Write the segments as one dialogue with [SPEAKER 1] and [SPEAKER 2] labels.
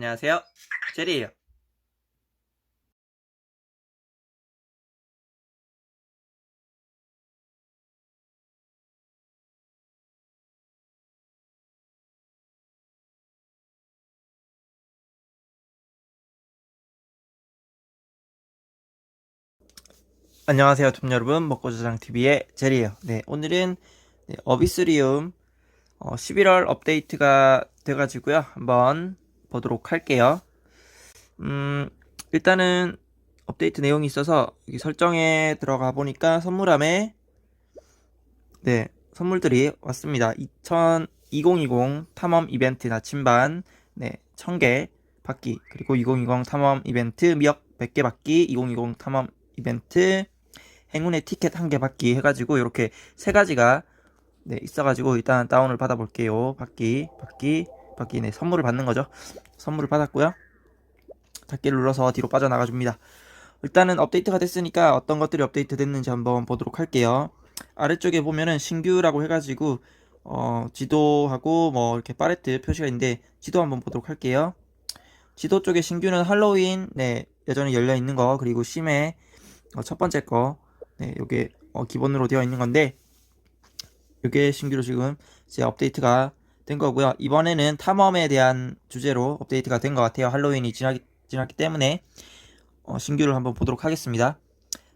[SPEAKER 1] 안녕하세요. 제리예요. 안녕하세요, tum 여러분. 먹고자장 TV의 제리예요. 네, 오늘은 네, 어비스리움 어, 11월 업데이트가 돼가지고요. 한번 보도록 할게요. 음, 일단은 업데이트 내용이 있어서 여기 설정에 들어가 보니까 선물함에 네, 선물들이 왔습니다. 2000, 2020 탐험 이벤트 나침반 네, 1000개 받기 그리고 2020 탐험 이벤트 미역 100개 받기 2020 탐험 이벤트 행운의 티켓 한 개 받기 해가지고 이렇게 세 가지가 네, 있어가지고 일단 다운을 받아볼게요. 받기, 받기, 받기. 네, 선물을 받는 거죠. 선물을 받았고요. 닫기를 눌러서 뒤로 빠져나가 줍니다. 일단은 업데이트가 됐으니까 어떤 것들이 업데이트 됐는지 한번 보도록 할게요. 아래쪽에 보면은 신규라고 해가지고 어, 지도하고 뭐 이렇게 파레트 표시가 있는데 지도 한번 보도록 할게요. 지도 쪽에 신규는 할로윈 네 여전히 열려 있는 거 그리고 심해 어, 첫 번째 거 네, 요게 어, 기본으로 되어 있는 건데 요게 신규로 지금 이제 업데이트가 된 거고요. 이번에는 탐험에 대한 주제로 업데이트가 된 것 같아요. 할로윈이 지나기, 지났기 때문에 어, 신규를 한번 보도록 하겠습니다.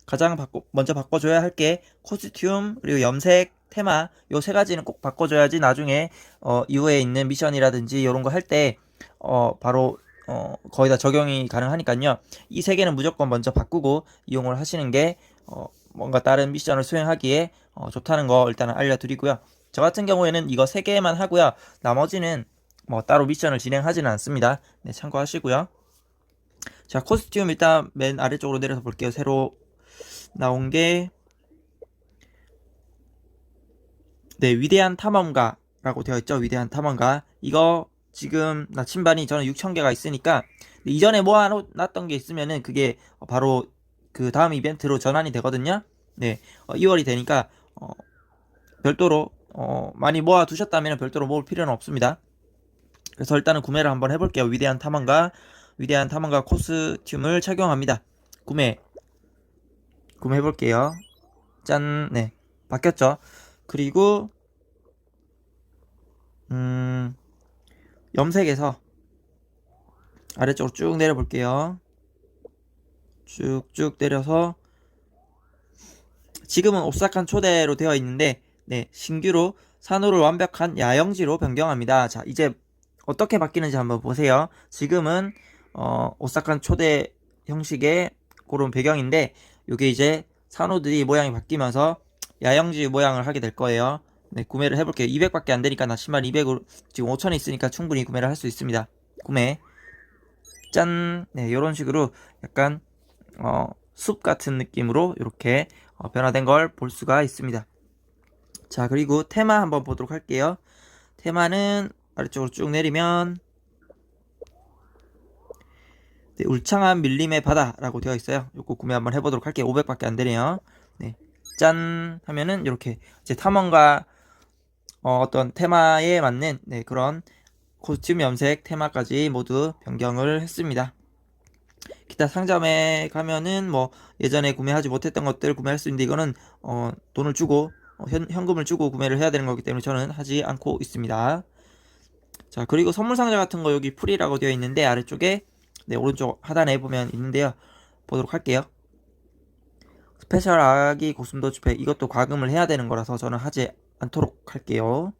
[SPEAKER 1] 가장 바꿔, 먼저 바꿔줘야 할 게 코스튬 그리고 염색 테마 요 세 가지는 꼭 바꿔줘야지 나중에 어, 이후에 있는 미션이라든지 이런 거 할 때 어, 바로 어, 거의 다 적용이 가능하니까요. 이 세 개는 무조건 먼저 바꾸고 이용을 하시는 게 어, 뭔가 다른 미션을 수행하기에 어, 좋다는 거 일단은 알려드리고요. 저 같은 경우에는 이거 세 개만 하고요. 나머지는 뭐 따로 미션을 진행하지는 않습니다. 네, 참고하시고요. 자, 코스튬 일단 맨 아래쪽으로 내려서 볼게요. 새로 나온 게 네, 위대한 탐험가라고 되어 있죠. 위대한 탐험가. 이거 지금 나침반이 저는 6,000개가 있으니까 이전에 모아놨던 게 있으면은 그게 바로 그 다음 이벤트로 전환이 되거든요. 네, 어, 2월이 되니까 어, 별도로 어, 많이 모아 두셨다면 별도로 모을 필요는 없습니다. 그래서 일단은 구매를 한번 해볼게요. 위대한 탐험가, 위대한 탐험가 코스튬을 착용합니다. 구매, 구매해볼게요. 짠, 네, 바뀌었죠. 그리고 음, 염색에서 아래쪽으로 쭉 내려볼게요. 쭉쭉 내려서 지금은 옵사칸 초대로 되어 있는데 네, 신규로 산호를 완벽한 야영지로 변경합니다. 자, 이제 어떻게 바뀌는지 한번 보세요. 지금은 어, 오사칸 초대 형식의 그런 배경인데 이게 이제 산호들이 모양이 바뀌면서 야영지 모양을 하게 될 거예요. 네, 구매를 해볼게요. 200밖에 안 되니까 나 신발 200으로 지금 5천에 있으니까 충분히 구매를 할 수 있습니다. 구매. 짠. 네, 이런 식으로 약간 어, 숲 같은 느낌으로 이렇게 어, 변화된 걸 볼 수가 있습니다. 자, 그리고 테마 한번 보도록 할게요. 테마는 아래쪽으로 쭉 내리면 네, 울창한 밀림의 바다라고 되어 있어요. 요거 구매 한번 해보도록 할게요. 500밖에 안 되네요. 네, 짠 하면은 이렇게 이제 탐험과 어, 떤 테마에 맞는 네, 그런 코스튬 염색 테마까지 모두 변경을 했습니다. 기타 상점에 가면은 뭐 예전에 구매하지 못했던 것들 구매할 수 있는데 이거는 어, 돈을 주고 어, 현, 현금을 주고 구매를 해야 되는 거기 때문에 저는 하지 않고 있습니다. 자 그리고 선물 상자 같은 거 여기 풀이라고 되어 있는데 아래쪽에 네 오른쪽 하단에 보면 있는데요. 보도록 할게요. 스페셜 아기 고슴도 집회 이것도 과금을 해야 되는 거라서 저는 하지 않도록 할게요.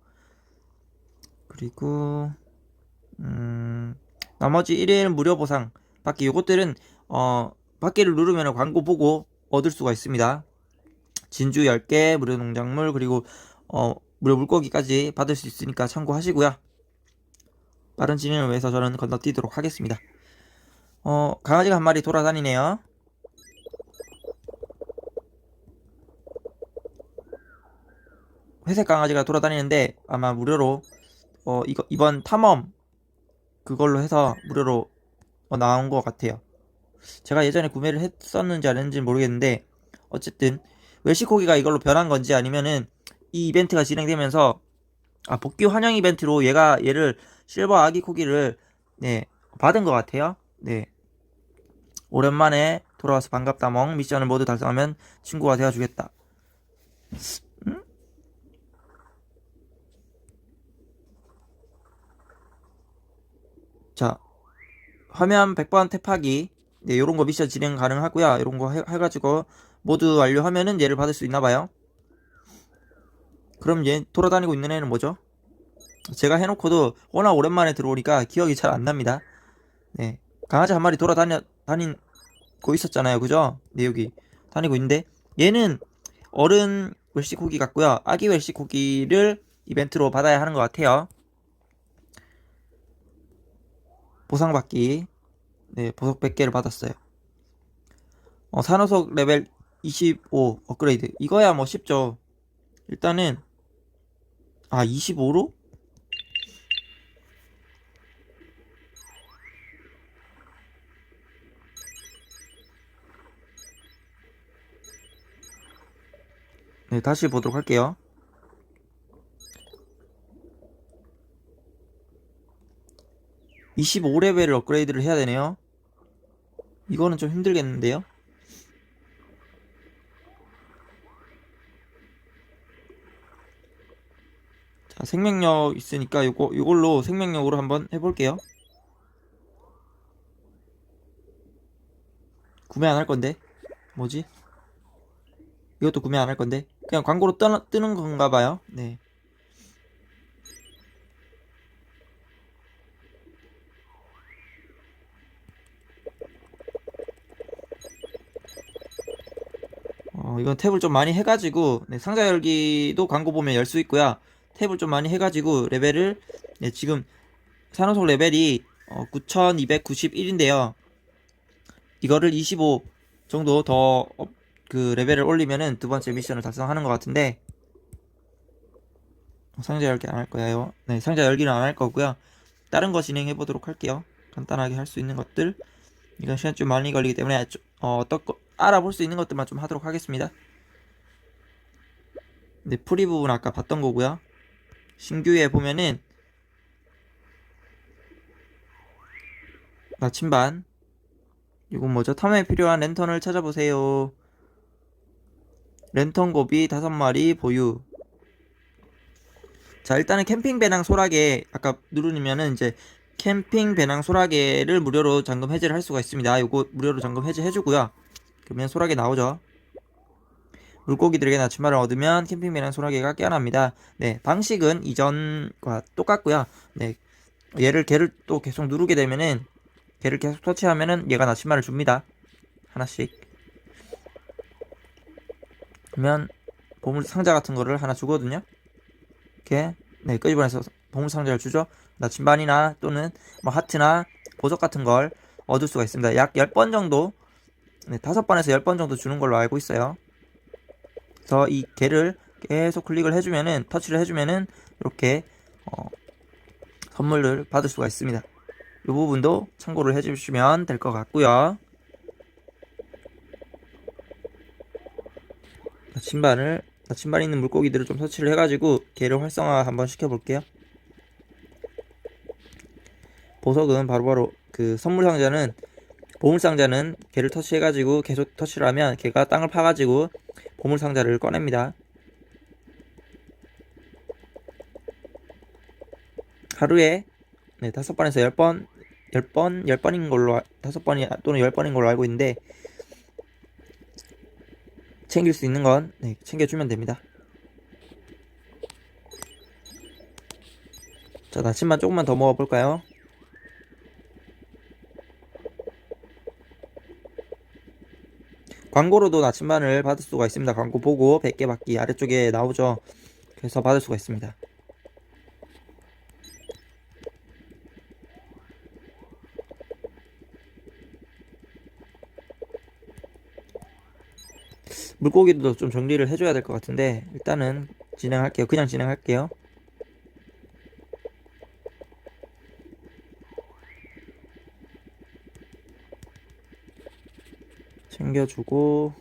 [SPEAKER 1] 그리고 음, 나머지 1일 무료 보상 받기 요것들은 어, 받기를 누르면 광고 보고 얻을 수가 있습니다. 진주 10개, 무료 농작물 그리고 어, 무료 물고기까지 받을 수 있으니까 참고하시고요. 빠른 진행을 위해서 저는 건너뛰도록 하겠습니다. 어, 강아지가 한 마리 돌아다니네요. 회색 강아지가 돌아다니는데 아마 무료로 어 이거 이번 탐험 그걸로 해서 무료로 어, 나온 것 같아요. 제가 예전에 구매를 했었는지 안 했는지 모르겠는데 어쨌든 웰시코기가 이걸로 변한 건지 아니면은 이 이벤트가 진행되면서 아 복귀 환영 이벤트로 얘가 얘를 실버 아기 코기를 네 받은 것 같아요. 네. 오랜만에 돌아와서 반갑다 멍 미션을 모두 달성하면 친구가 되어주겠다. 음? 자, 화면 100번 탭하기. 네, 요런 거 미션 진행 가능하고요. 요런 거 해, 해가지고 모두 완료하면은 얘를 받을 수 있나 봐요. 그럼 얘 돌아다니고 있는 애는 뭐죠? 제가 해놓고도 워낙 오랜만에 들어오니까 기억이 잘 안 납니다. 네. 강아지 한 마리 돌아다녀, 다니고 있었잖아요. 그죠? 네, 여기. 다니고 있는데, 얘는 어른 웰시 고기 같고요. 아기 웰시 고기를 이벤트로 받아야 하는 것 같아요. 보상받기. 네, 보석 100개를 받았어요. 어, 산호석 레벨 25 업그레이드. 이거야 뭐 쉽죠. 일단은, 아, 25로? 네, 다시 보도록 할게요. (25 레벨을) 업그레이드를 해야 되네요 이거는 좀 힘들겠는데요 생명력 있으니까 요거 요걸로 생명력으로 한번 해볼게요. 구매 안 할 건데? 뭐지? 이것도 구매 안 할 건데? 그냥 광고로 뜨, 뜨는 건가 봐요. 네. 어, 이건 탭을 좀 많이 해가지고 네, 상자 열기도 광고 보면 열 수 있고요 탭을 좀 많이 해가지고 레벨을 네, 지금 산호석 레벨이 어, 9291인데요 이거를 25 정도 더 그 레벨을 올리면은 두 번째 미션을 달성하는 것 같은데 상자 열기 안 할 거예요. 네, 상자 열기는 안 할 거고요. 다른 거 진행해 보도록 할게요. 간단하게 할 수 있는 것들. 이건 시간 좀 많이 걸리기 때문에 좀, 어, 어떤 거 알아볼 수 있는 것들만 좀 하도록 하겠습니다. 네, 프리 부분 아까 봤던 거고요. 신규에 보면은 나침반 이건 뭐죠? 탐험에 필요한 랜턴을 찾아보세요. 랜턴 고비 5마리 보유. 자, 일단은 캠핑 배낭 소라게 아까 누르면은 이제 캠핑 배낭 소라게를 무료로 잠금 해제를 할 수가 있습니다. 요거 무료로 잠금 해제 해 주고요. 그러면 소라게 나오죠. 물고기들에게 나침반을 얻으면 캠핑 배낭 소라게가 깨어납니다. 네, 방식은 이전과 똑같고요. 네, 얘를 걔를 또 계속 누르게 되면은 걔를 계속 터치하면은 얘가 나침반을 줍니다. 하나씩. 그러면 보물 상자 같은 거를 하나 주거든요. 이렇게 네 끄집어내서 보물 상자를 주죠. 나침반이나 또는 뭐 하트나 보석 같은 걸 얻을 수가 있습니다. 약 10번 정도 네, 5번에서 10번 정도 주는 걸로 알고 있어요. 그래서 이 개를 계속 클릭을 해주면은 터치를 해주면은 이렇게 어, 선물을 받을 수가 있습니다. 이 부분도 참고를 해주시면 될 것 같고요. 나침반을 나침반 있는 물고기들을 좀 서치를 해가지고 개를 활성화 한번 시켜볼게요. 보석은 바로 바로 그 선물 상자는 보물 상자는 개를 터치해가지고 계속 터치를 하면 개가 땅을 파가지고 보물 상자를 꺼냅니다. 하루에 네, 다섯 번에서 열 번, 열 번, 열 번인 걸로 다섯 번이 또는 열 번인 걸로 알고 있는데 챙길 수 있는 건 네, 챙겨주면 됩니다. 자, 나침반 조금만 더 먹어볼까요? 광고로도 나침반을 받을 수가 있습니다. 광고 보고 100개 받기 아래쪽에 나오죠. 그래서 받을 수가 있습니다. 물고기도 좀 정리를 해줘야 될 것 같은데 일단은 진행할게요. 그냥 진행할게요. 챙겨주고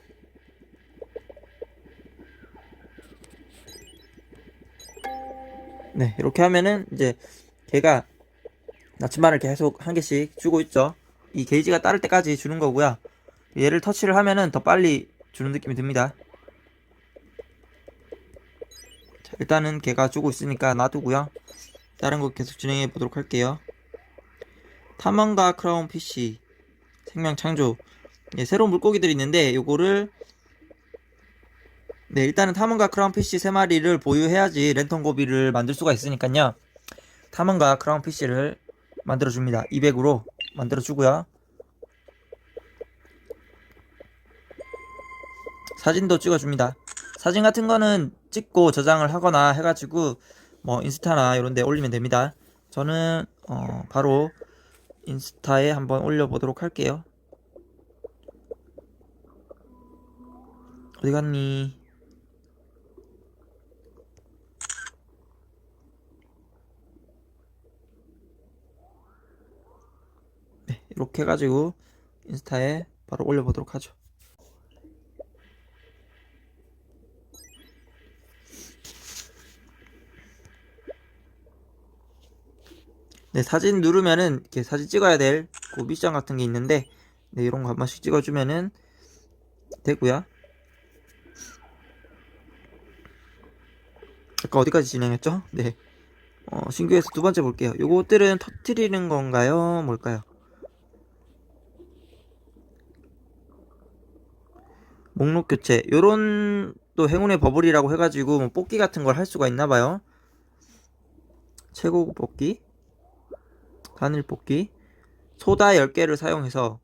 [SPEAKER 1] 네 이렇게 하면은 이제 걔가 나침반을 계속 한 개씩 주고 있죠. 이 게이지가 따를 때까지 주는 거고요. 얘를 터치를 하면은 더 빨리 주는 느낌이 듭니다. 자, 일단은 걔가 주고 있으니까 놔두고요. 다른 거 계속 진행해 보도록 할게요. 탐험가 크라운 PC 생명 창조 예, 새로운 물고기들이 있는데 요거를 네 일단은 탐험가 크라운 PC 세 마리를 보유해야지 랜턴 고비를 만들 수가 있으니까요. 탐험가 크라운 PC를 만들어 줍니다. 200으로 만들어 주고요. 사진도 찍어 줍니다. 사진 같은 거는 찍고 저장을 하거나 해가지고 뭐 인스타나 이런 데 올리면 됩니다. 저는 어, 바로 인스타에 한번 올려보도록 할게요. 어디 갔니? 네, 이렇게 해가지고 인스타에 바로 올려보도록 하죠. 네, 사진 누르면은 이렇게 사진 찍어야 될 그 미션 같은 게 있는데 네, 이런 거 한 번씩 찍어주면은 되고요. 아까 어디까지 진행했죠? 네. 어, 신규에서 두 번째 볼게요. 요것들은 터트리는 건가요? 뭘까요? 목록 교체. 요런 또 행운의 버블이라고 해가지고 뭐 뽑기 같은 걸 할 수가 있나 봐요. 최고급 뽑기. 단일 뽑기. 소다 10개를 사용해서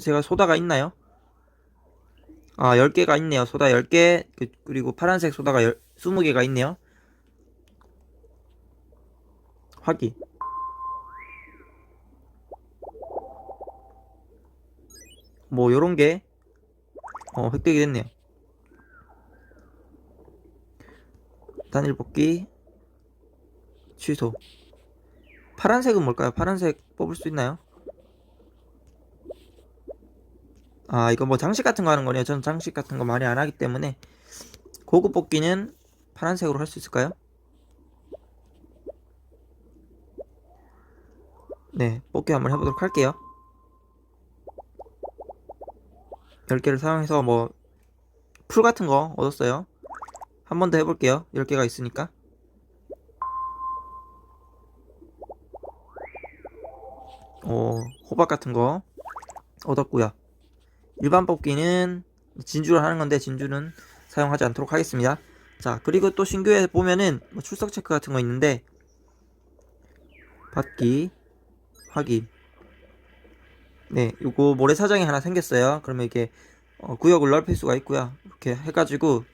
[SPEAKER 1] 제가 소다가 있나요? 아, 10개가 있네요. 소다 10개. 그- 그리고 파란색 소다가 20개가 있네요. 확인. 뭐 요런 게 어, 획득이 됐네요. 단일 뽑기 취소. 파란색은 뭘까요? 파란색 뽑을 수 있나요? 아, 이거 뭐 장식 같은 거 하는 거네요. 저는 장식 같은 거 많이 안 하기 때문에 고급 뽑기는 파란색으로 할 수 있을까요? 네, 뽑기 한번 해보도록 할게요. 10개를 사용해서 뭐, 풀 같은 거 얻었어요. 한 번 더 해볼게요. 10개가 있으니까. 어, 호박 같은 거 얻었고요. 일반 뽑기는 진주를 하는 건데 진주는 사용하지 않도록 하겠습니다. 자, 그리고 또 신규에 보면은 뭐 출석 체크 같은 거 있는데 받기 확인. 네, 요거 모래사장이 하나 생겼어요. 그러면 이게 어, 구역을 넓힐 수가 있고요. 이렇게 해가지고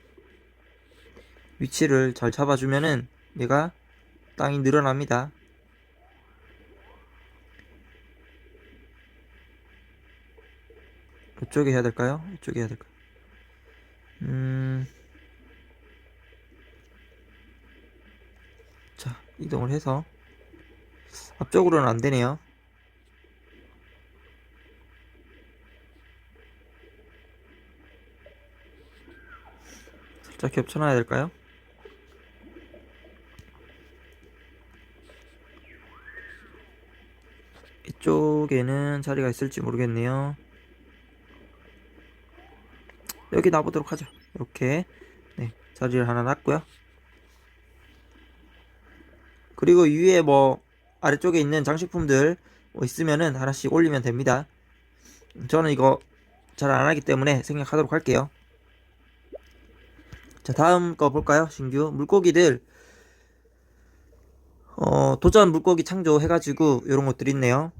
[SPEAKER 1] 위치를 잘 잡아주면은 얘가 땅이 늘어납니다. 이쪽에 해야 될까요? 이쪽에 해야 될까요? 음, 자 이동을 해서 앞쪽으로는 안 되네요. 살짝 겹쳐놔야 될까요? 이쪽에는 자리가 있을지 모르겠네요. 여기 놔보도록 하죠. 이렇게 네, 자리를 하나 놨고요. 그리고 위에 뭐 아래쪽에 있는 장식품들 뭐 있으면은 하나씩 올리면 됩니다. 저는 이거 잘 안 하기 때문에 생략하도록 할게요. 자, 다음 거 볼까요? 신규 물고기들 어, 도전 물고기 창조 해가지고 이런 것들이 있네요.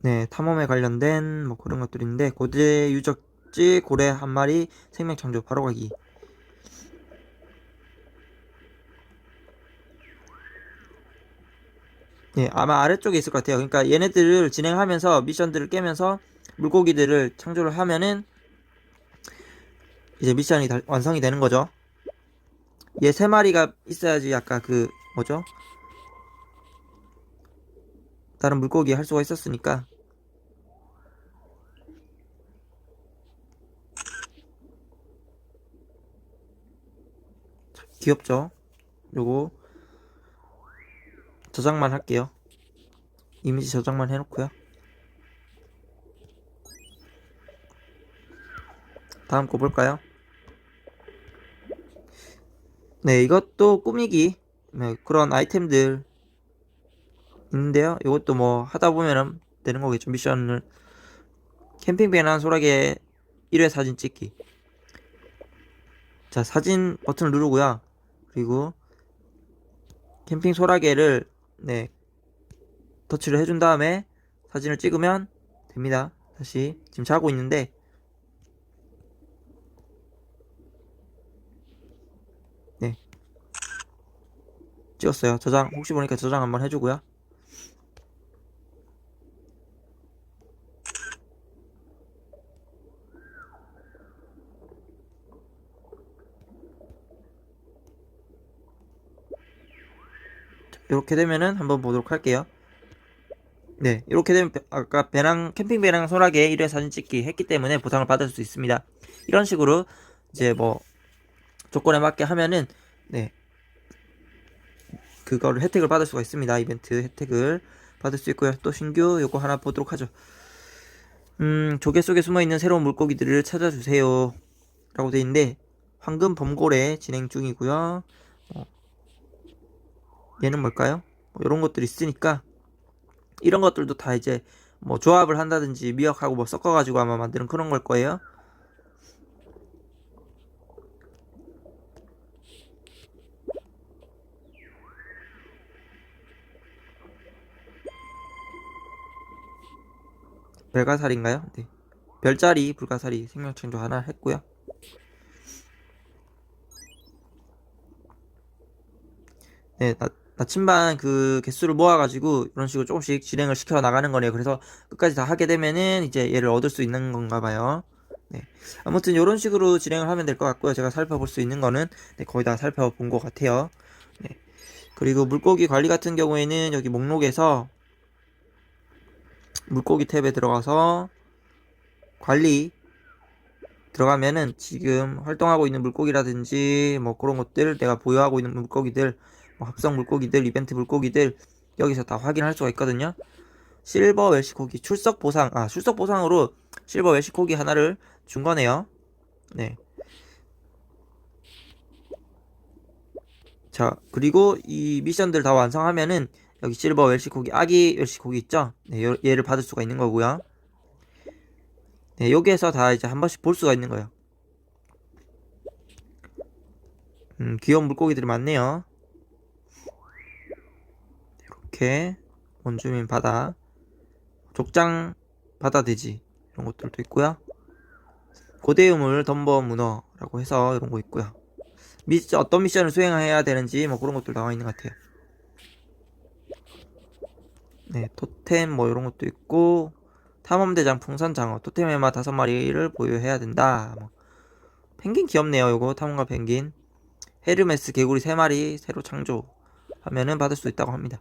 [SPEAKER 1] 네, 탐험에 관련된 뭐 그런 것들인데 고대 유적지 고래 한 마리 생명 창조 바로 가기. 네, 아마 아래쪽에 있을 것 같아요. 그러니까 얘네들을 진행하면서 미션들을 깨면서 물고기들을 창조를 하면은 이제 미션이 달- 완성이 되는 거죠. 얘 세 마리가 있어야지 아까 그 뭐죠? 다른 물고기 할 수가 있었으니까 귀엽죠? 요거 저장만 할게요. 이미지 저장만 해놓고요. 다음 거 볼까요? 네, 이것도 꾸미기 네, 그런 아이템들 있는데요. 이것도 뭐 하다 보면은 되는 거겠죠. 미션을 캠핑밴 한 소라게 1회 사진 찍기. 자, 사진 버튼을 누르고요. 그리고 캠핑 소라게를 네 터치를 해준 다음에 사진을 찍으면 됩니다. 다시 지금 자고 있는데 네 찍었어요. 저장 혹시 보니까 저장 한번 해주고요. 이렇게 되면은 한번 보도록 할게요. 네, 이렇게 되면 배- 아까 배낭 캠핑 배낭 소라게 1회 사진 찍기 했기 때문에 보상을 받을 수 있습니다. 이런 식으로 이제 뭐 조건에 맞게 하면은 네 그거를 혜택을 받을 수가 있습니다. 이벤트 혜택을 받을 수 있고요. 또 신규 요거 하나 보도록 하죠. 음, 조개 속에 숨어 있는 새로운 물고기들을 찾아주세요. 라고 돼 있는데 황금 범고래 진행 중이고요. 어, 얘는 뭘까요? 뭐 이런 것들이 있으니까 이런 것들도 다 이제 뭐 조합을 한다든지 미역하고 뭐 섞어가지고 아마 만드는 그런 걸 거예요. 별가살인가요? 네. 별자리 불가사리 생명창조 하나 했고요. 네, 나, 나침반 그 개수를 모아가지고 이런 식으로 조금씩 진행을 시켜 나가는 거네요. 그래서 끝까지 다 하게 되면은 이제 얘를 얻을 수 있는 건가 봐요. 네. 아무튼 이런 식으로 진행을 하면 될 것 같고요. 제가 살펴볼 수 있는 거는 네, 거의 다 살펴본 것 같아요. 네. 그리고 물고기 관리 같은 경우에는 여기 목록에서 물고기 탭에 들어가서 관리 들어가면은 지금 활동하고 있는 물고기라든지 뭐 그런 것들 내가 보유하고 있는 물고기들 뭐 합성 물고기들 이벤트 물고기들 여기서 다 확인할 수가 있거든요. 실버 웰시코기 출석 보상. 아 출석 보상으로 실버 웰시코기 하나를 준 거네요. 네. 자 그리고 이 미션들 다 완성하면은 여기 실버 웰시코기 아기 웰시코기 있죠 네, 요- 얘를 받을 수가 있는 거고요 네, 여기에서 다 이제 한 번씩 볼 수가 있는 거예요. 음, 귀여운 물고기들이 많네요. 이렇게 원주민 바다, 족장 바다 돼지 이런 것들도 있고요. 고대 유물 덤버 문어라고 해서 이런 거 있고요. 미, 어떤 미션을 수행해야 되는지 뭐 그런 것들 나와 있는 것 같아요. 네, 토템 뭐 이런 것도 있고 탐험대장 풍선장어 토템 해마 다섯 마리를 보유해야 된다. 뭐. 펭귄 귀엽네요. 요거 탐험가 펭귄. 헤르메스 개구리 세 마리 새로 창조하면은 받을 수 있다고 합니다.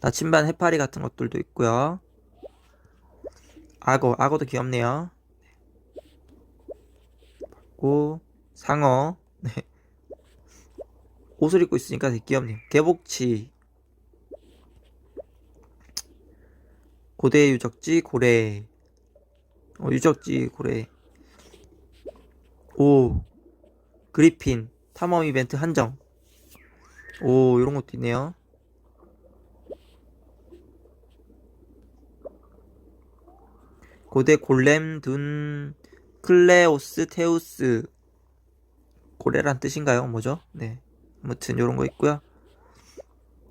[SPEAKER 1] 나침반 해파리 같은 것들도 있고요. 악어, 악어도 귀엽네요. 고 상어. 네. 옷을 입고 있으니까 되게 귀엽네요. 개복치. 고대 유적지 고래. 어, 유적지 고래. 오. 그리핀 탐험 이벤트 한정. 오 이런 것도 있네요. 고대 골렘 둔 클레오스 테우스. 고래란 뜻인가요? 뭐죠? 네. 아무튼 이런 거 있고요.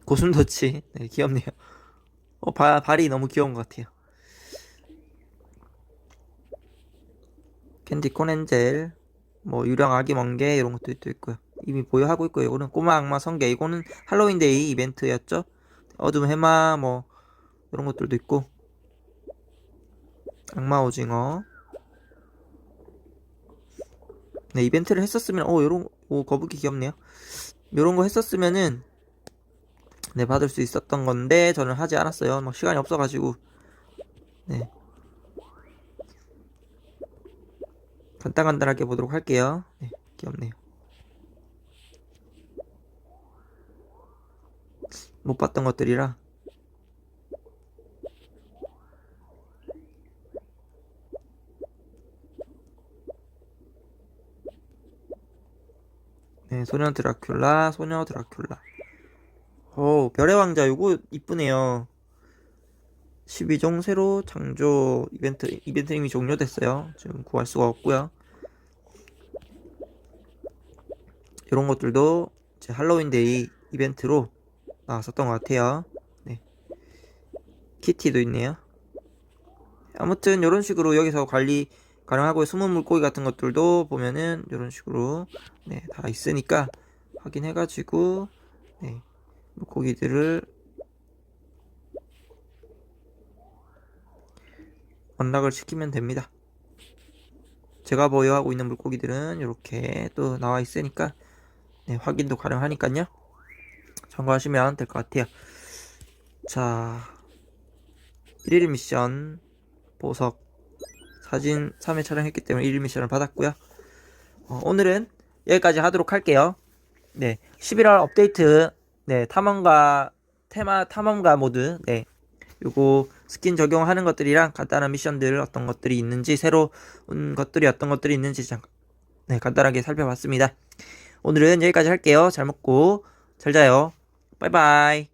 [SPEAKER 1] 고슴도치. 네 귀엽네요 어, 바, 발이 너무 귀여운 것 같아요. 캔디 콘엔젤, 뭐 유령 아기 멍게 이런 것도 또 있고요. 이미 보유하고 있고요. 이거는 꼬마 악마 성게, 이거는 할로윈데이 이벤트였죠. 어둠 해마 뭐 이런 것들도 있고 악마 오징어. 네 이벤트를 했었으면 어 요런 오 거북이 귀엽네요. 요런 거 했었으면은 네, 받을 수 있었던 건데 저는 하지 않았어요. 막 시간이 없어가지고 네 간단간단하게 보도록 할게요. 네, 귀엽네요. 못 봤던 것들이라 네, 소년 드라큘라, 소녀 드라큘라. 오, 별의 왕자, 요거 이쁘네요. 12종 새로 창조 이벤트, 이벤트 이미 종료됐어요. 지금 구할 수가 없고요. 이런 것들도 제 할로윈데이 이벤트로 나왔었던 것 같아요. 네. 키티도 있네요. 아무튼 이런 식으로 여기서 관리 가능하고 숨은 물고기 같은 것들도 보면은 이런 식으로 네, 다 있으니까 확인해가지고 네, 물고기들을 언락을 시키면 됩니다. 제가 보유하고 있는 물고기들은 이렇게 또 나와 있으니까 네, 확인도 가능하니까요. 참고하시면 될 것 같아요. 자, 1일 미션 보석 사진 3회 촬영했기 때문에 1일 미션을 받았고요. 어, 오늘은 여기까지 하도록 할게요. 네, 11월 업데이트 네, 탐험가 테마 탐험가 모드 네. 요거 스킨 적용하는 것들이랑 간단한 미션들 어떤 것들이 있는지 새로운 것들이 어떤 것들이 있는지 잠깐 네, 간단하게 살펴봤습니다. 오늘은 여기까지 할게요. 잘 먹고 잘 자요. 바이바이.